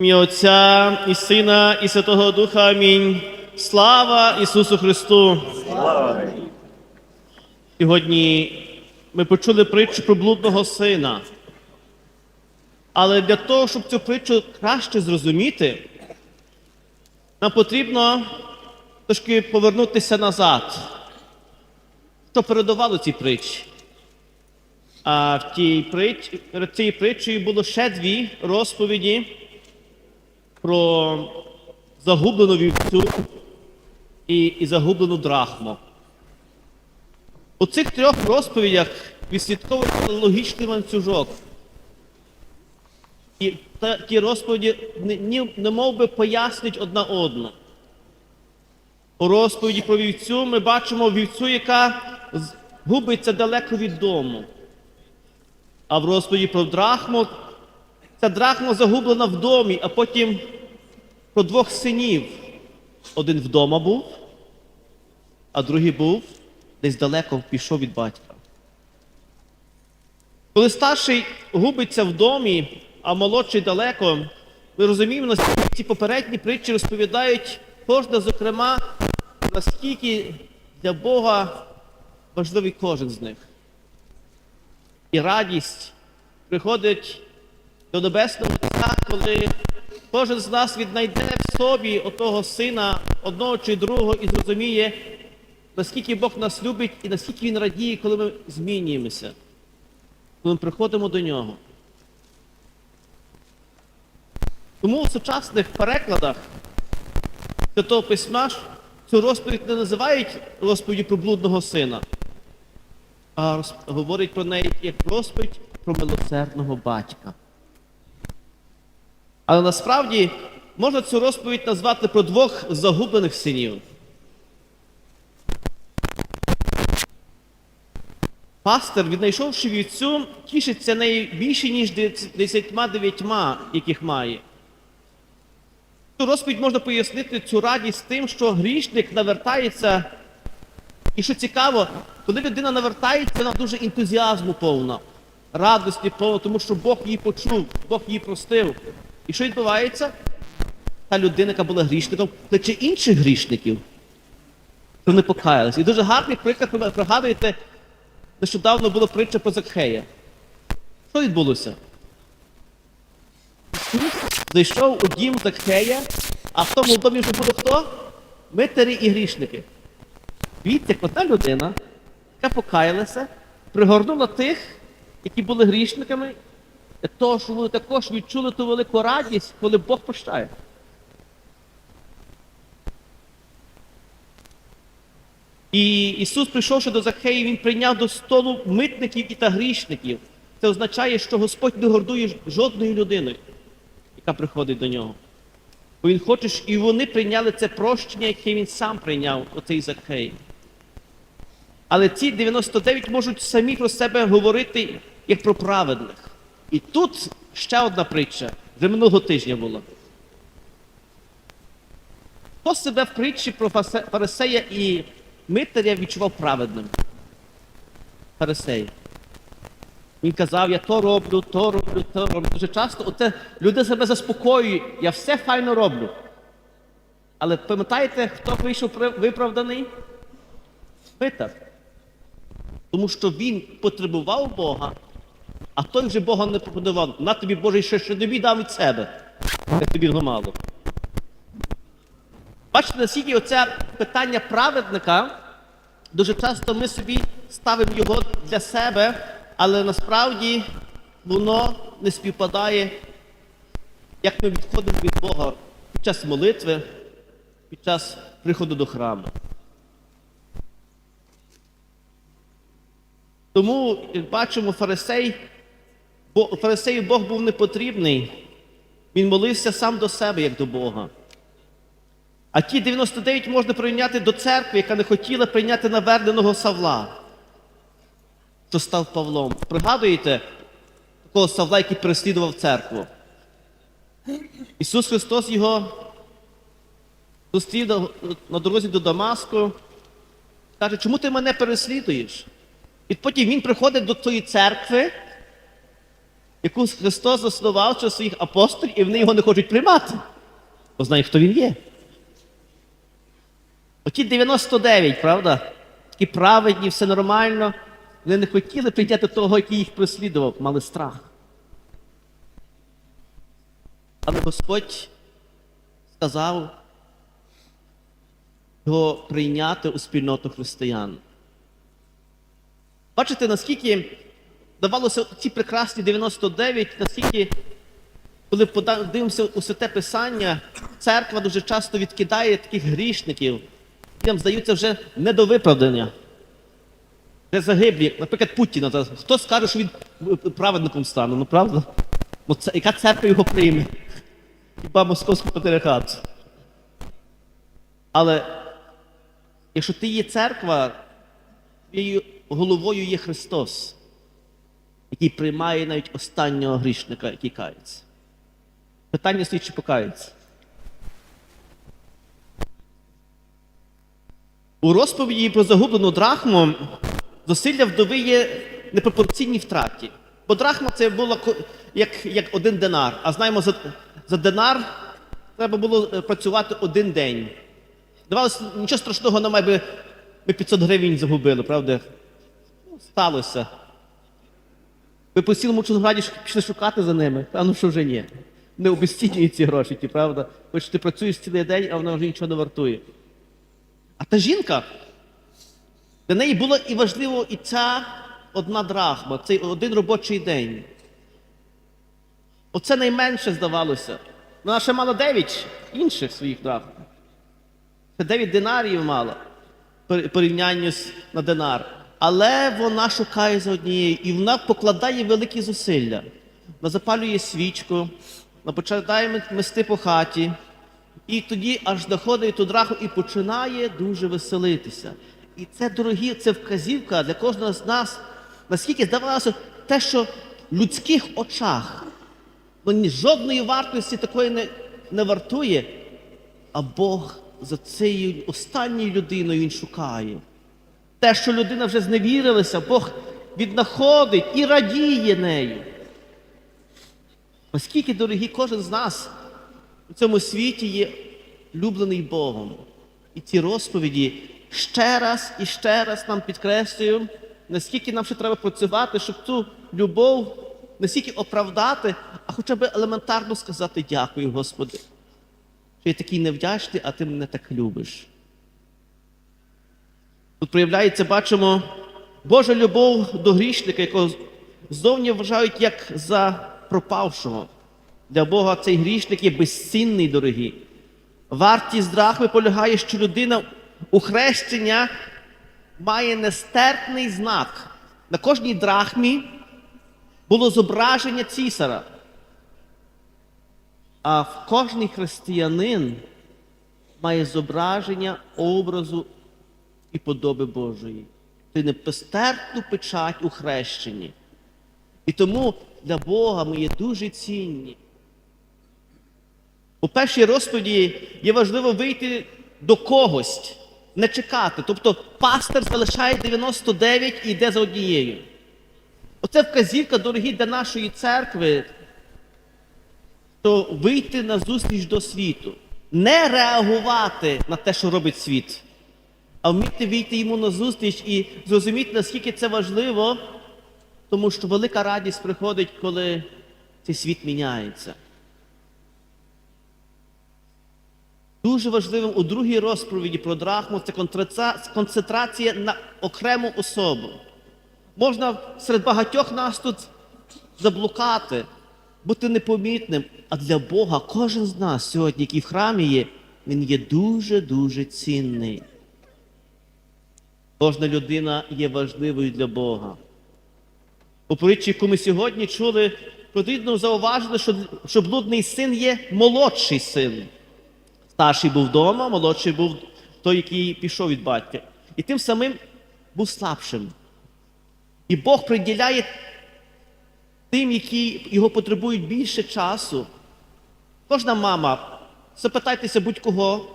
Ім'я Отця і Сина, і Святого Духа. Амінь. Слава Ісусу Христу! Слава Сьогодні ми почули притчу про блудного сина. Але для того, щоб цю притчу краще зрозуміти, нам потрібно трошки повернутися назад. Що передувало цій притчі? А в тій притчі, було ще дві розповіді про загублену вівцю і, і загублену драхму. У цих трьох розповідях відслідковується логічний ланцюжок. І та, ті розповіді не, ні, не мов би пояснюють одна одну. У розповіді про вівцю ми бачимо вівцю, яка губиться далеко від дому. А в розповіді про драхму ця драхма загублена в домі, а потім про двох синів. Один вдома був, а другий був десь далеко пішов від батька. Коли старший губиться в домі, а молодший далеко, ми розуміємо, наскільки ці попередні притчі розповідають кожна, зокрема, наскільки для Бога важливий кожен з них. І радість приходить до Небесного Отця, коли кожен з нас віднайде в собі отого сина, одного чи другого, і зрозуміє, наскільки Бог нас любить і наскільки Він радіє, коли ми змінюємося, коли ми приходимо до нього. Тому у сучасних перекладах Святого Письма цю розповідь не називають розповіді про блудного сина, а говорять про неї як розповідь про милосердного батька. Але насправді можна цю розповідь назвати про двох загублених синів. Пастор, віднайшовши вівцю, тішиться нею більше, ніж десятьма дев'ятьма, яких має. Цю розповідь можна пояснити цю радість тим, що грішник навертається. І що цікаво, коли людина навертається, вона дуже ентузіазму повна, радості повна, тому що Бог її почув, Бог її простив. І що відбувається? Та людина, яка була грішником, кличе інших грішників, що вони покаялися. І дуже гарний приклад, ви пригадуєте, нещодавно була притча про Закхея. Що відбулося? Зайшов у дім Закхея, а в тому домі вже було хто? Митарі і грішники. Дивіться, як одна людина, яка покаялася, пригорнула тих, які були грішниками, того, щоб вони також відчули ту велику радість, коли Бог прощає. І Ісус, прийшовши до Захеї, Він прийняв до столу митників і та грішників. Це означає, що Господь не гордує жодною людиною, яка приходить до нього. Бо Він хоче, і вони прийняли це прощення, яке він сам прийняв, оцей Захей. Але ці 99 можуть самі про себе говорити як про праведних. І тут ще одна притча, вже минулого тижня була. Хто себе в притчі про фарисея і митаря відчував праведним? Фарисей. Він казав, я то роблю, то роблю, то роблю. Дуже часто оце люди себе заспокоюють, я все файно роблю. Але пам'ятаєте, хто вийшов виправданий? Митар. Тому що він потребував Бога, а той вже Бога не потребував. На тобі Боже ще що тобі дав від себе, як тобі воно мало. Бачите, наскільки оце питання праведника, дуже часто ми собі ставимо його для себе, але насправді воно не співпадає, як ми відходимо від Бога під час молитви, під час приходу до храму. Тому, як бачимо, фарисей, бо фарисею Бог був не потрібний. Він молився сам до себе, як до Бога. А ті 99 можна прийняти до церкви, яка не хотіла прийняти наверненого Савла, що став Павлом. Пригадуєте такого Савла, який переслідував церкву? Ісус Христос його зустрів на дорозі до Дамаску, каже, чому ти мене переслідуєш? І потім він приходить до тої церкви яку Христос заснував через своїх апостолів, і вони його не хочуть приймати. Бо знають, хто він є. Оті 99, правда? Такі праведні, все нормально. Вони не хотіли прийняти того, який їх преслідував, мали страх. Але Господь сказав його прийняти у спільноту християн. Бачите, наскільки давалося ці прекрасні 99, наскільки, коли пода- дивимося у святе Писання, церква дуже часто відкидає таких грішників, яким здаються вже не до виправдання. Вже загиблі, наприклад, Путіна. Хто скаже, що він праведником стане? Ну правда? Ну, це, яка церква його прийме? Хіба московський патріархат? Але якщо ти є церква, твоєю головою є Христос, який приймає навіть останнього грішника, який кається. Питання стоїть, чи покається. У розповіді про загублену драхму зусилля вдови є непропорційні втраті. Бо драхма це було як, як один динар. А знаємо, за, за динар треба було е, працювати один день. Здавалося, нічого страшного немає, би ми 500 гривень загубили, правда? Ну, сталося. Ви по цілому Чонграді ш- пішли шукати за ними, певно, що вже ні. Не обезцінюють ці гроші, ті, правда? Хоч ти працюєш цілий день, а вона вже нічого не вартує. А та жінка, для неї було і важливо і ця одна драхма, цей один робочий день. Оце найменше здавалося. Вона ще мала дев'ять інших своїх драхм. 9 динарів мала пор- порівнянню на динар. Але вона шукає за однією, і вона покладає великі зусилля. Вона запалює свічку, вона починає мести по хаті, і тоді аж доходить ту драху і починає дуже веселитися. І це, дорогі, це вказівка для кожного з нас, наскільки здавалося те, що в людських очах ну, жодної вартості такої не, не вартує, а Бог за цією останньою людиною він шукає. Те, що людина вже зневірилася, Бог віднаходить і радіє нею. Оскільки, дорогі, кожен з нас у цьому світі є люблений Богом. І ці розповіді ще раз і ще раз нам підкреслюють, наскільки нам ще треба працювати, щоб цю любов не стільки оправдати, а хоча б елементарно сказати дякую, Господи що я такий невдячний, а ти мене так любиш. Тут проявляється, бачимо, Божа любов до грішника, якого ззовні вважають як за пропавшого. Для Бога цей грішник є безцінний, дорогі. Вартість драхми полягає, що людина у хрещення має нестерпний знак. На кожній драхмі було зображення цісара. А в кожний християнин має зображення образу і подоби Божої. Це непостерпну печать у хрещенні. І тому для Бога ми є дуже цінні. У першій розповіді є важливо вийти до когось, не чекати. Тобто пастир залишає 99 і йде за однією. Оце вказівка, дорогі, для нашої церкви, то вийти на зустріч до світу, не реагувати на те, що робить світ, а вміти вийти йому на зустріч і зрозуміти, наскільки це важливо, тому що велика радість приходить, коли цей світ міняється. Дуже важливим у другій розповіді про драхму це концентрація на окрему особу. Можна серед багатьох нас тут заблукати, бути непомітним. А для Бога кожен з нас сьогодні, який в храмі є, він є дуже-дуже цінний. Кожна людина є важливою для Бога. У притчі, яку ми сьогодні чули, потрібно зауважити, що, що блудний син є молодший син. Старший був вдома, молодший був той, який пішов від батька. І тим самим був слабшим. І Бог приділяє тим, які його потребують більше часу. Кожна мама, запитайтеся будь-кого,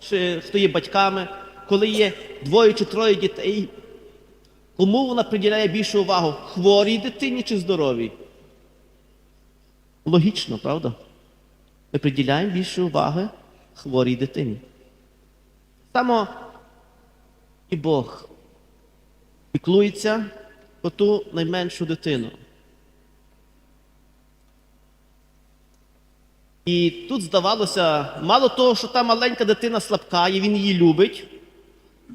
чи хто є батьками, коли є двоє чи троє дітей, кому вона приділяє більшу увагу? Хворій дитині чи здоровій? Логічно, правда? Ми приділяємо більше уваги хворій дитині. Само і Бог піклується про ту найменшу дитину. І тут здавалося, мало того, що та маленька дитина слабка, і він її любить,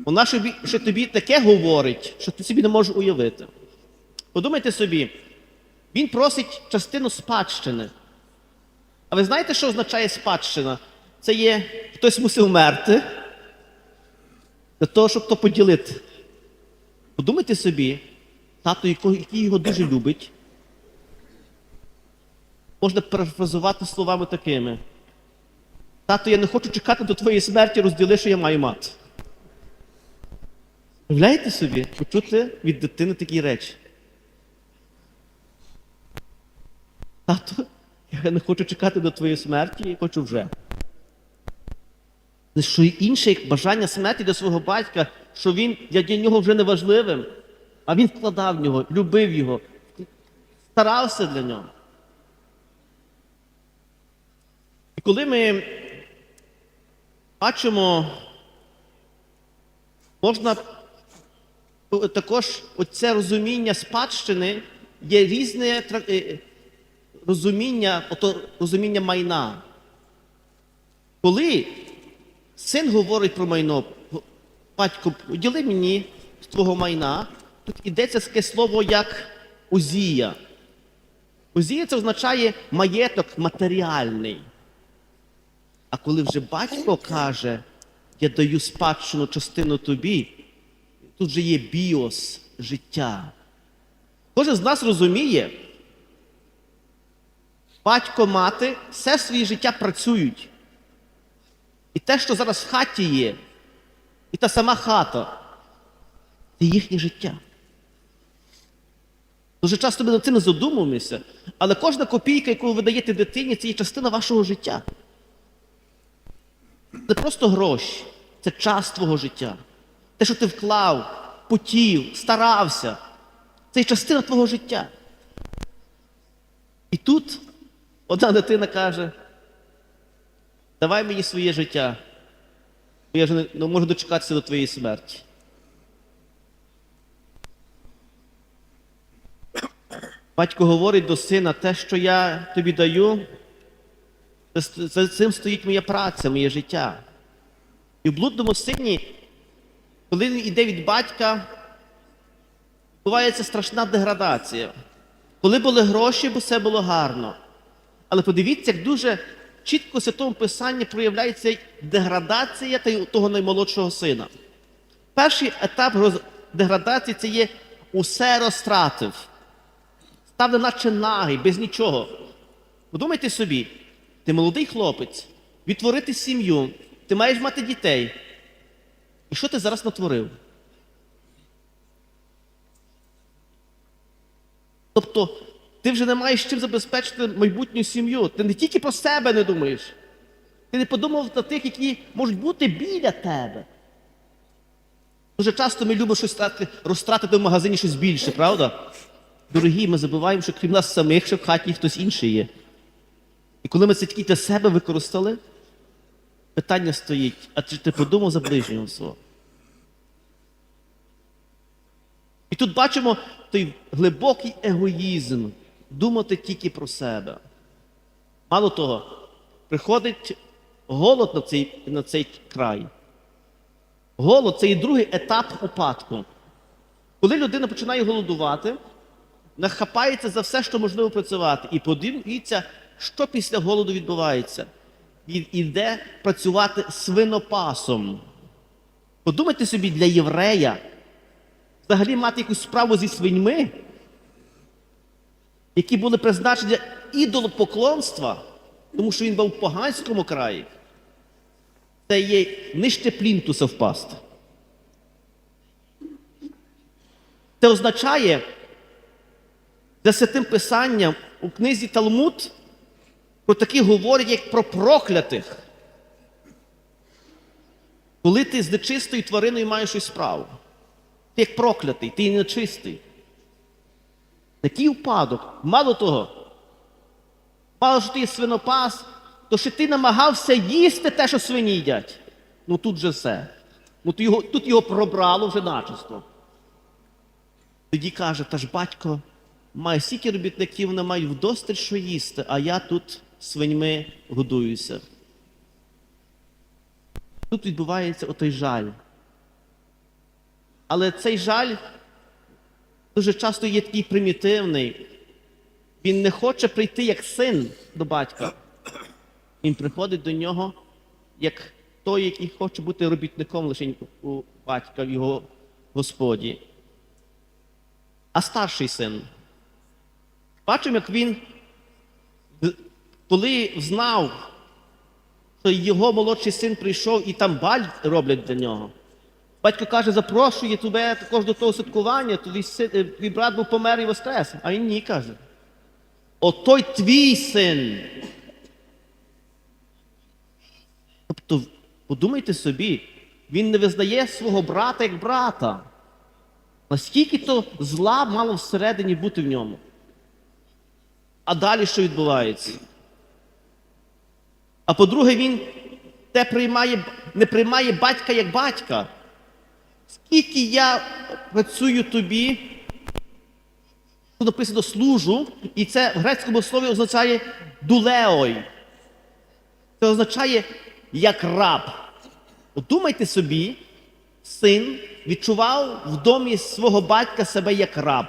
вона ще тобі таке говорить, що ти собі не можеш уявити. Подумайте собі, він просить частину спадщини. А ви знаєте, що означає спадщина? Це є хтось мусив вмерти для того, щоб то поділити. Подумайте собі, тато, який його дуже любить, можна перефразувати словами такими. Тато, я не хочу чекати до твоєї смерті, розділи, що я маю мати. Уявляєте собі, почути від дитини такі речі? Тато, я не хочу чекати до твоєї смерті, я хочу вже. Це що інше, як бажання смерті до свого батька, що він для нього вже не важливим, а він вкладав в нього, любив його, старався для нього. І коли ми бачимо, можна також оце розуміння спадщини є різне е, розуміння, ото розуміння майна. Коли син говорить про майно, батько, поділи мені з твого майна, тут йдеться таке слово як узія. Узія це означає маєток матеріальний. А коли вже батько каже, я даю спадщину частину тобі, тут вже є біос життя. Кожен з нас розуміє, батько, мати все своє життя працюють. І те, що зараз в хаті є, і та сама хата, це їхнє життя. Дуже часто ми над цим не задумуємося, але кожна копійка, яку ви даєте дитині, це є частина вашого життя. Це просто гроші, це час твого життя. Те, що ти вклав, потів, старався, це є частина твого життя. І тут одна дитина каже: давай мені своє життя, бо я вже не, не можу дочекатися до твоєї смерті. Батько говорить до сина, те, що я тобі даю, за цим стоїть моя праця, моє життя. І в блудному сині, коли він йде від батька, відбувається страшна деградація. Коли були гроші, бо все було гарно. Але подивіться, як дуже чітко в Святому Писанні проявляється деградація того наймолодшого сина. Перший етап деградації це є усе розтратив. Став неначе нагий, без нічого. Подумайте собі, ти молодий хлопець, відтворити сім'ю, ти маєш мати дітей. І що ти зараз натворив? Тобто, ти вже не маєш чим забезпечити майбутню сім'ю. Ти не тільки про себе не думаєш. Ти не подумав на тих, які можуть бути біля тебе. Дуже часто ми любимо щось стати, розтратити в магазині щось більше, правда? Дорогі, ми забуваємо, що крім нас самих, ще в хаті хтось інший є. І коли ми це тільки для себе використали, питання стоїть, а чи ти подумав за ближнього свого? І тут бачимо той глибокий егоїзм, думати тільки про себе. Мало того, приходить голод на цей, на цей край. Голод це і другий етап упадку. Коли людина починає голодувати, нахапається за все, що можливо працювати, і подивіться, що після голоду відбувається. Він іде працювати свинопасом. Подумайте собі, для єврея взагалі мати якусь справу зі свиньми, які були призначені ідолопоклонства, тому що він був в поганському краї, це є нижче плінтуса впасти. Це означає, за святим писанням у книзі Талмуд про таких говорять, як про проклятих. Коли ти з нечистою твариною маєш щось справу, ти як проклятий, ти нечистий. Такий упадок. Мало того, Мало що ти є свинопас, то що ти намагався їсти те, що свині їдять. Ну тут же все. Ну тут його, тут його пробрало вже начисто. Тоді каже, та ж батько має стільки робітників, вони мають вдосталь що їсти, а я тут свиньми годуюся. Тут відбувається отой жаль. Але цей жаль дуже часто є такий примітивний. Він не хоче прийти як син до батька. Він приходить до нього як той, який хоче бути робітником лише у батька в його господі. А старший син. Бачимо, як він, коли знав, що його молодший син прийшов і там баль роблять для нього. Батько каже, запрошує тебе також до того святкування, твій, е, твій брат був помер і воскрес. А він ні каже. Отой твій син. Тобто, подумайте собі, він не визнає свого брата як брата. Наскільки то зла мало всередині бути в ньому? А далі що відбувається? А по-друге, він те приймає, не приймає батька як батька. Скільки я працюю тобі, тут написано служу, і це в грецькому слові означає дулеой. Це означає як раб. Думайте собі, син відчував в домі свого батька себе як раб.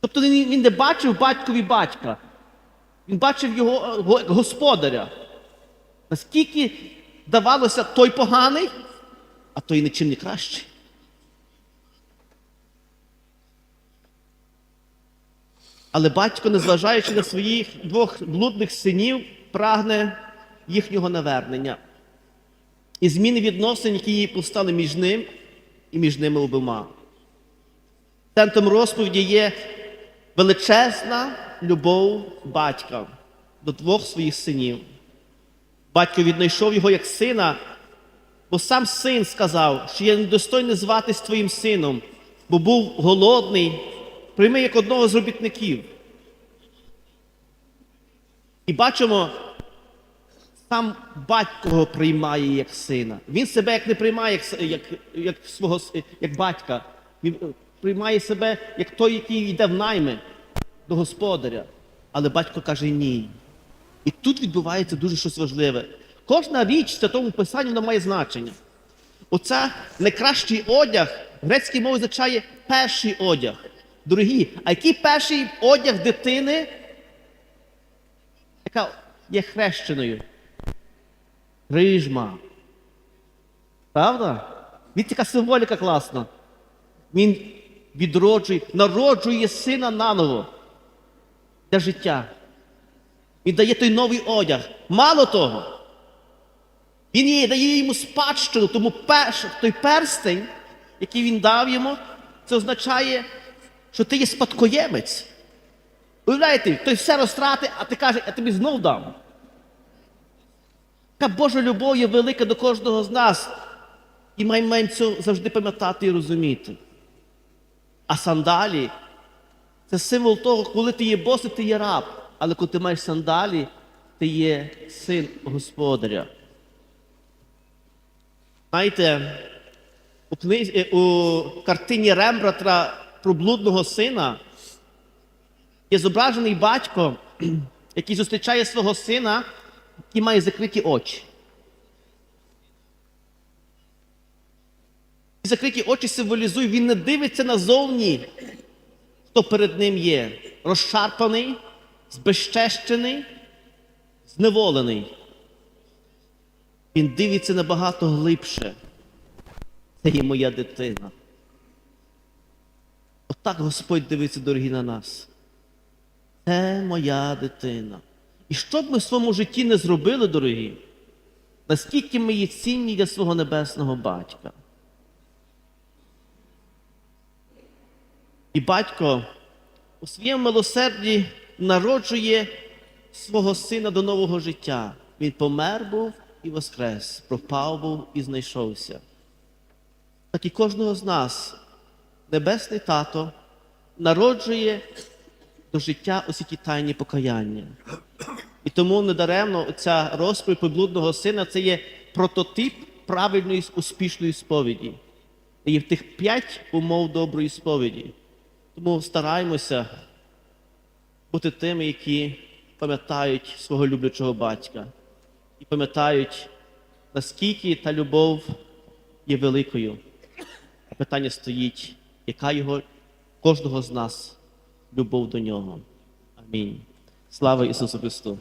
Тобто він, не бачив батькові батька, він бачив його господаря. Наскільки давалося той поганий, а той нічим не кращий. Але батько, незважаючи на своїх двох блудних синів, прагне їхнього навернення і зміни відносин, які постали між ним і між ними обома. Центром розповіді є величезна любов батька до двох своїх синів. Батько віднайшов його як сина, бо сам син сказав, що я недостойний зватись твоїм сином, бо був голодний, прийми як одного з робітників. І бачимо, сам батько його приймає як сина. Він себе як не приймає як, як, як свого як батька. Він е, приймає себе як той, який йде в найми до господаря. Але батько каже ні. І тут відбувається дуже щось важливе. Кожна річ в святому писанні вона має значення. Оце найкращий одяг в грецькій мові означає перший одяг. Дорогі, а який перший одяг дитини, яка є хрещеною? Крижма. Правда? Він така символіка класна. Він відроджує, народжує сина наново для життя. Він дає той новий одяг. Мало того, він їй дає йому спадщину, тому перш, той перстень, який він дав йому, це означає, що ти є спадкоємець. Уявляєте, той все розтрати, а ти каже, я тобі знов дам. Така Божа любов є велика до кожного з нас. І маємо маємо це завжди пам'ятати і розуміти. А сандалі це символ того, коли ти є босий, ти є раб. Але коли ти маєш сандалі, ти є син господаря. Знаєте, у, книзі, е, у картині Рембрандта про блудного сина є зображений батько, який зустрічає свого сина, який має закриті очі. Ці закриті очі символізують, він не дивиться назовні, хто перед ним є. Розшарпаний, збезчещений, зневолений. Він дивиться набагато глибше. Це є моя дитина. Отак Господь дивиться, дорогі на нас. Це моя дитина. І що б ми в своєму житті не зробили, дорогі, наскільки ми є цінні для свого небесного батька. І батько у своєму милосерді народжує свого сина до нового життя. Він помер був і воскрес, пропав був і знайшовся. Так і кожного з нас, небесний тато, народжує до життя усі ті тайні покаяння. І тому недаремно ця розповідь про блудного сина це є прототип правильної успішної сповіді. Є в тих п'ять умов доброї сповіді. Тому стараємося бути тими, які пам'ятають свого люблячого батька і пам'ятають, наскільки та любов є великою. А питання стоїть, яка його кожного з нас любов до нього. Амінь. Слава Ісусу Христу!